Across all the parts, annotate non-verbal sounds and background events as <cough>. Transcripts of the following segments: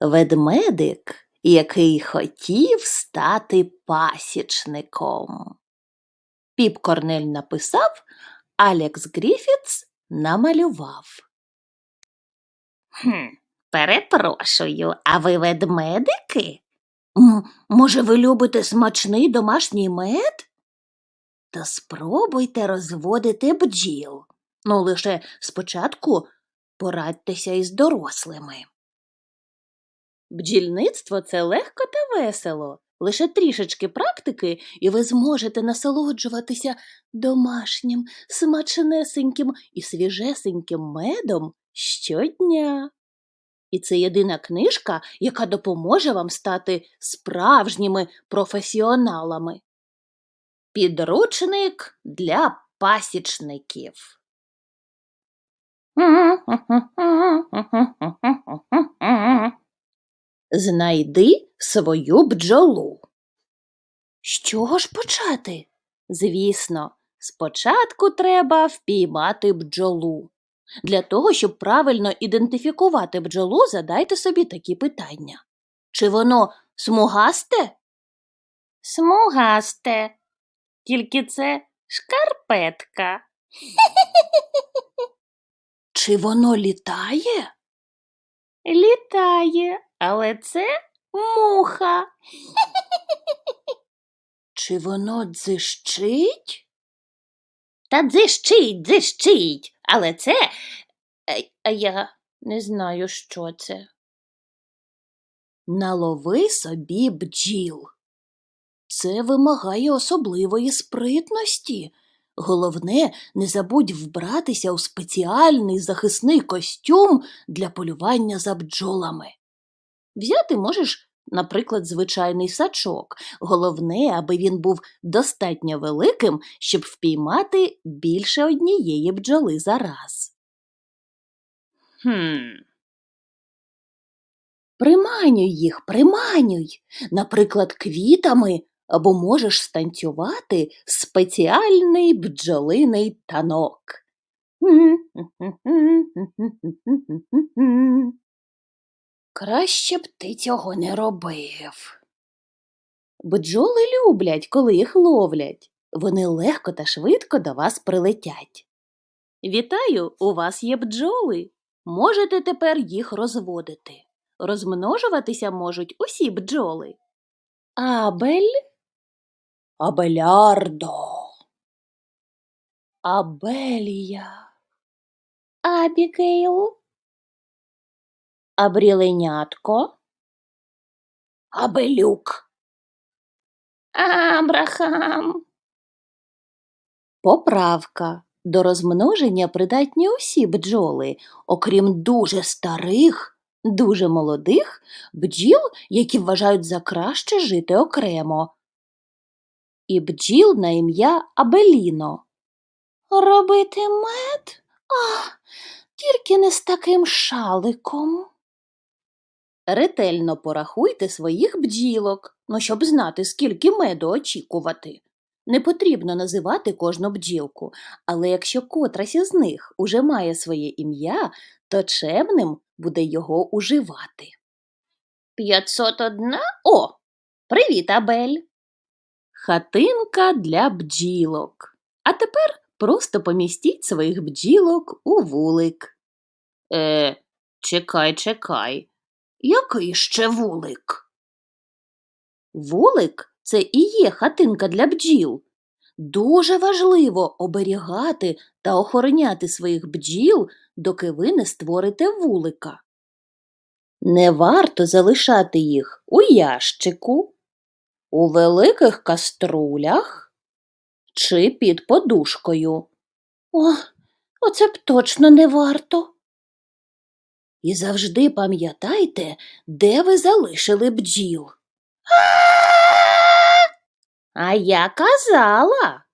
Ведмедик, який хотів стати пасічником. Піп Корнель написав, Алекс Гріфітс намалював. Хм, перепрошую, а ви ведмедики? М, може, ви любите смачний домашній мед? Та спробуйте розводити бджіл. Ну, лише спочатку порадьтеся із дорослими. Бджільництво це легко та весело. Лише трішечки практики, і ви зможете насолоджуватися домашнім, смачнесеньким і свіжесеньким медом щодня. І це єдина книжка, яка допоможе вам стати справжніми професіоналами. Підручник для пасічників. <laughs> Знайди свою бджолу. З чого ж почати? Звісно, спочатку треба впіймати бджолу. Для того, щоб правильно ідентифікувати бджолу, задайте собі такі питання. Чи воно смугасте? Смугасте. Тільки це шкарпетка. Чи воно літає? Літає, але це муха. <laughs> Чи воно дзищить? Та дзищить, дзищить, але це. А, а я не знаю, що це. Налови собі бджіл. Це вимагає особливої спритності. Головне, не забудь вбратися у спеціальний захисний костюм для полювання за бджолами. Взяти можеш, наприклад, звичайний сачок. Головне, аби він був достатньо великим, щоб впіймати більше однієї бджоли за раз. Хм. Приманюй їх, приманюй, наприклад, квітами, або можеш станцювати спеціальний бджолиний танок. Краще б ти цього не робив. Бджоли люблять, коли їх ловлять. Вони легко та швидко до вас прилетять. Вітаю, у вас є бджоли. Можете тепер їх розводити. Розмножуватися можуть усі бджоли. Абель, Абелярдо, Абелія, Абігейл. Абріленятко, Абелюк. Абрахам. Поправка. До розмноження придатні усі бджоли, окрім дуже старих, дуже молодих бджіл, які вважають за краще жити окремо. І бджіл на ім'я Абеліно. Робити мед? А, тільки не з таким шаликом. Ретельно порахуйте своїх бджілок, ну, щоб знати, скільки меду очікувати. Не потрібно називати кожну бджілку, але якщо котрась із них уже має своє ім'я, то чемним буде його уживати. 501? О, привіт, Абель. Хатинка для бджілок. А тепер просто помістіть своїх бджілок у вулик. Е, чекай, чекай. Який ще вулик? Вулик це і є хатинка для бджіл. Дуже важливо оберігати та охороняти своїх бджіл, доки ви не створите вулика. Не варто залишати їх у ящику, у великих каструлях чи під подушкою. О, оце б точно не варто. І завжди пам'ятайте, де ви залишили бджіл. А я казала.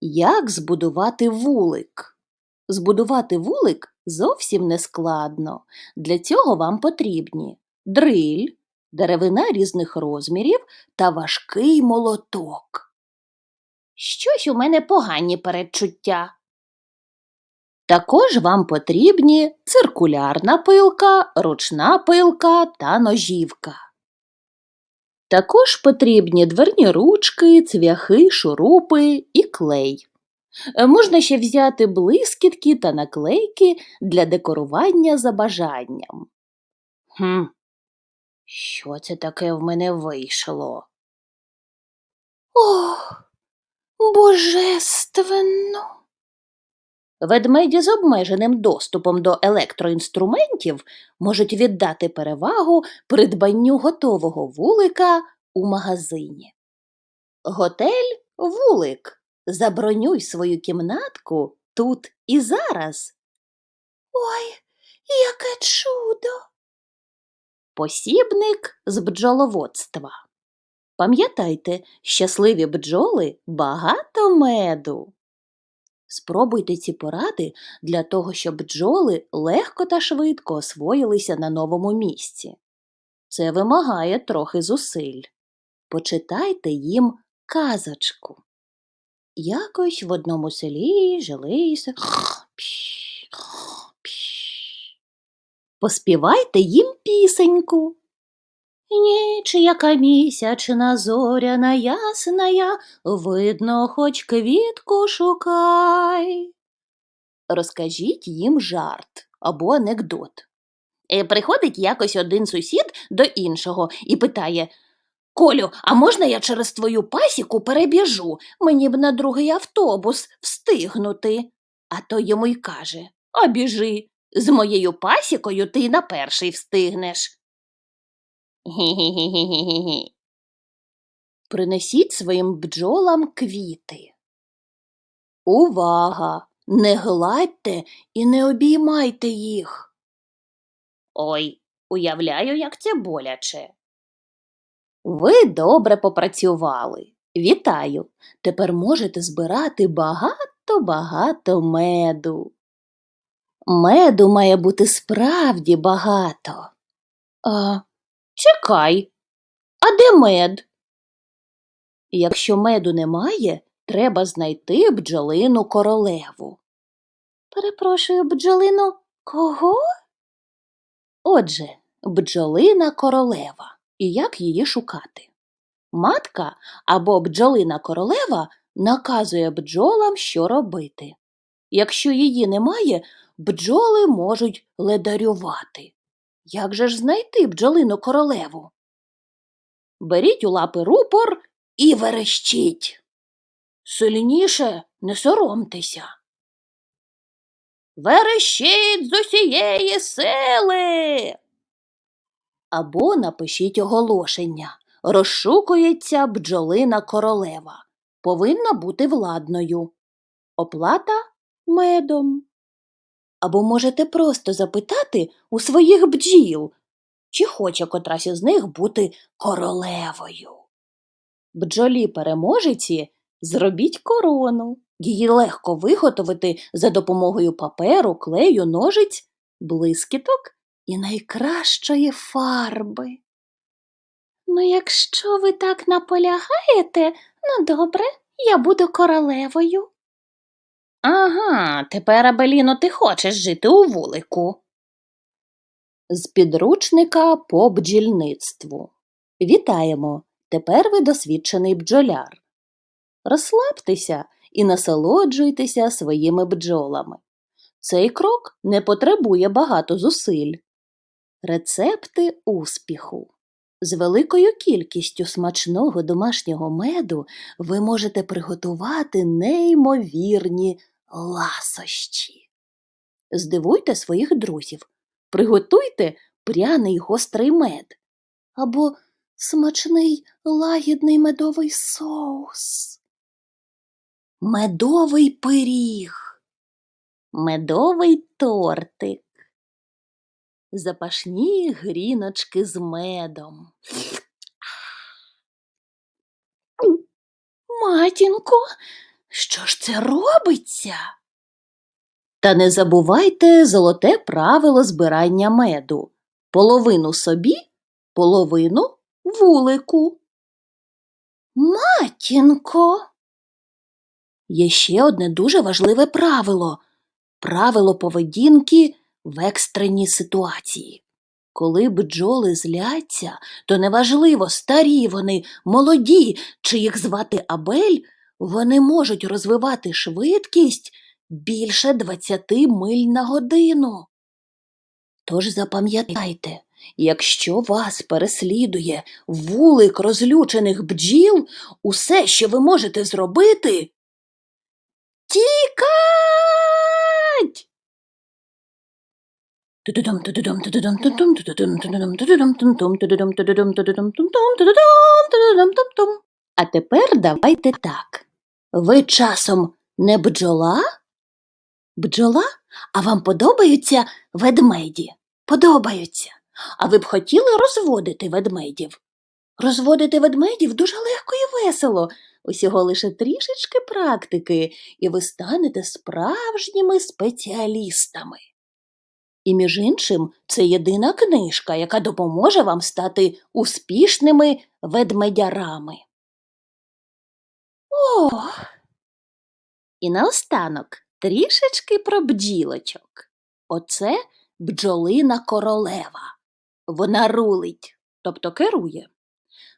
Як збудувати вулик? Збудувати вулик зовсім не складно. Для цього вам потрібні дриль, деревина різних розмірів та важкий молоток. Щось у мене погані передчуття. Також вам потрібні циркулярна пилка, ручна пилка та ножівка. Також потрібні дверні ручки, цвяхи, шурупи і клей. Е, Можна ще взяти блискітки та наклейки для декорування за бажанням. Хм, що це таке в мене вийшло? Ох, божественно. Ведмеді з обмеженим доступом до електроінструментів можуть віддати перевагу придбанню готового вулика у магазині. Готель Вулик. Забронюй свою кімнатку тут і зараз. Ой, яке чудо. Посібник з бджоловодства. Пам'ятайте, щасливі бджоли багато меду. Спробуйте ці поради для того, щоб бджоли легко та швидко освоїлися на новому місці. Це вимагає трохи зусиль. Почитайте їм казочку. Якось в одному селі жилися. <sniffs> <sniffs> Поспівайте їм пісеньку. Ніч, місячна зоряна ясная, видно, хоч квітку шукай. Розкажіть їм жарт або анекдот. Е, Приходить якось один сусід до іншого і питає Колю, а можна я через твою пасіку перебіжу? Мені б на другий автобус встигнути. А той йому й каже А біжи, з моєю пасікою ти на перший встигнеш. Гі-гі-гі-гі-гі-гі. Принесіть своїм бджолам квіти. Увага! Не гладьте і не обіймайте їх. Ой, уявляю, як це боляче. Ви добре попрацювали. Вітаю. Тепер можете збирати багато-багато меду. Меду має бути справді багато. А, чекай, а де мед? Якщо меду немає, треба знайти бджолину королеву. Перепрошую, бджолину кого? Отже, бджолина королева. І як її шукати? Матка або бджолина королева наказує бджолам, що робити. Якщо її немає, бджоли можуть ледарювати. Як же ж знайти бджолину королеву? Беріть у лапи рупор і верещіть. Сильніше не соромтеся. Верещіть з усієї сили. Або напишіть оголошення. Розшукується бджолина королева. Повинна бути владною. Оплата медом. Або можете просто запитати у своїх бджіл, чи хоче котрась із них бути королевою. Бджолі переможеці зробіть корону. Її легко виготовити за допомогою паперу, клею, ножиць, блискіток і найкращої фарби. Ну, якщо ви так наполягаєте, ну добре, я буду королевою. Ага, тепер, Абеліно, ти хочеш жити у вулику. З підручника по бджільництву. Вітаємо! Тепер ви досвідчений бджоляр. Розслабтеся і насолоджуйтеся своїми бджолами. Цей крок не потребує багато зусиль. Рецепти успіху. З великою кількістю смачного домашнього меду ви можете приготувати неймовірні ласощі. Здивуйте своїх друзів, приготуйте пряний гострий мед або смачний лагідний медовий соус. Медовий пиріг, медовий тортик, запашні гріночки з медом. Матінко, що ж це робиться? Та не забувайте золоте правило збирання меду. Половину собі, половину вулику. Матінко. Є ще одне дуже важливе правило. правило поведінки в екстреній ситуації. Коли бджоли зляться, то неважливо, старі вони, молоді, чи їх звати Абель, вони можуть розвивати швидкість більше 20 миль на годину. Тож запам'ятайте, якщо вас переслідує вулик розлючених бджіл, усе, що ви можете зробити, тікать! А тепер давайте так. Ви часом не бджола? Бджола? А вам подобаються ведмеді? Подобаються. А ви б хотіли розводити ведмедів? Розводити ведмедів дуже легко і весело. Усього лише трішечки практики, і ви станете справжніми спеціалістами. І, між іншим, це єдина книжка, яка допоможе вам стати успішними ведмедярами. Ох! І наостанок трішечки про бджілочок. Оце бджолина королева. Вона рулить, тобто керує.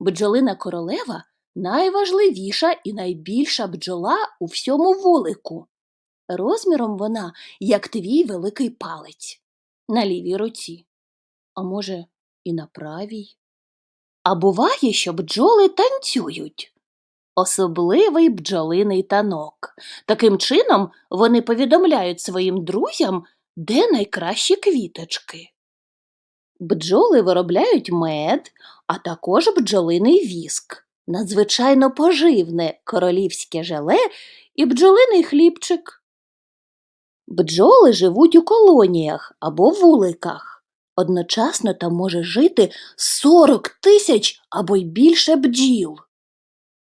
Бджолина королева найважливіша і найбільша бджола у всьому вулику. Розміром вона, як твій великий палець, на лівій руці, а може, і на правій. А буває, що бджоли танцюють. Особливий бджолиний танок. Таким чином вони повідомляють своїм друзям, де найкращі квіточки. Бджоли виробляють мед, а також бджолиний віск, надзвичайно поживне королівське желе і бджолиний хлібчик. Бджоли живуть у колоніях або вуликах. Одночасно там може жити 40 тисяч або й більше бджіл.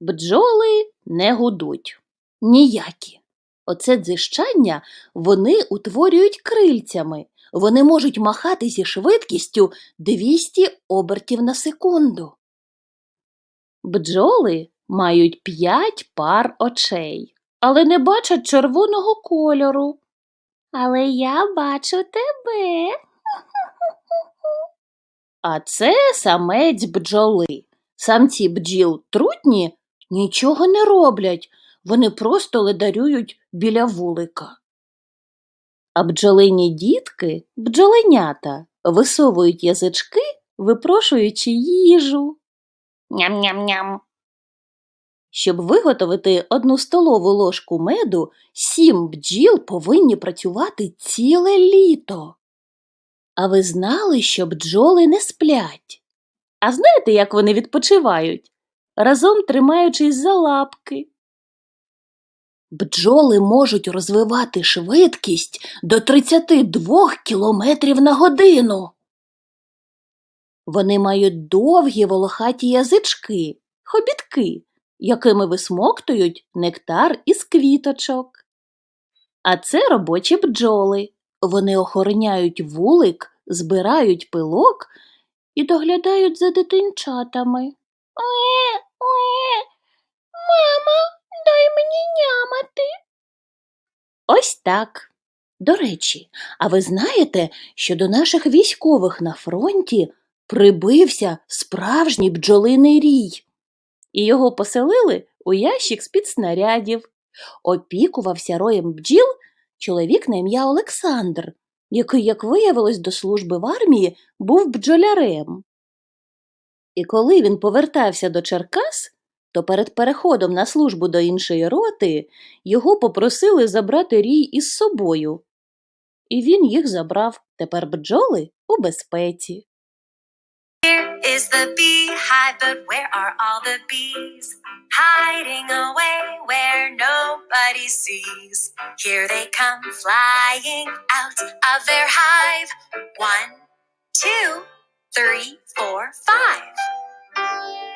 Бджоли не гудуть. Ніякі. Оце дзищання вони утворюють крильцями. Вони можуть махати зі швидкістю 200 обертів на секунду. Бджоли мають п'ять пар очей, але не бачать червоного кольору. Але я бачу тебе. А це самець бджоли. Самці бджіл трутні нічого не роблять, вони просто ледарюють біля вулика. А бджолині дітки, бджоленята, висовують язички, випрошуючи їжу. Ням-ням-ням. Щоб виготовити одну столову ложку меду, сім бджіл повинні працювати ціле літо. А ви знали, що бджоли не сплять? А знаєте, як вони відпочивають? Разом тримаючись за лапки. Бджоли можуть розвивати швидкість до 32 кілометрів на годину. Вони мають довгі волохаті язички, хобітки, якими висмоктують нектар із квіточок. А це робочі бджоли. Вони охороняють вулик, збирають пилок і доглядають за дитинчатами. Уе. Мама, дай мені нямати. Ось так. До речі, а ви знаєте, що до наших військових на фронті прибився справжній бджолиний рій, і його поселили у ящик з-під снарядів. Опікувався роєм бджіл чоловік на ім'я Олександр, який, як виявилось, до служби в армії був бджолярем. І коли він повертався до Черкас, то перед переходом на службу до іншої роти його попросили забрати рій із собою. І він їх забрав. Тепер бджоли у безпеці. is the beehive, but where are all the bees? Hiding away where nobody sees. Here they come flying out of their hive. One, two, three, four, five. Música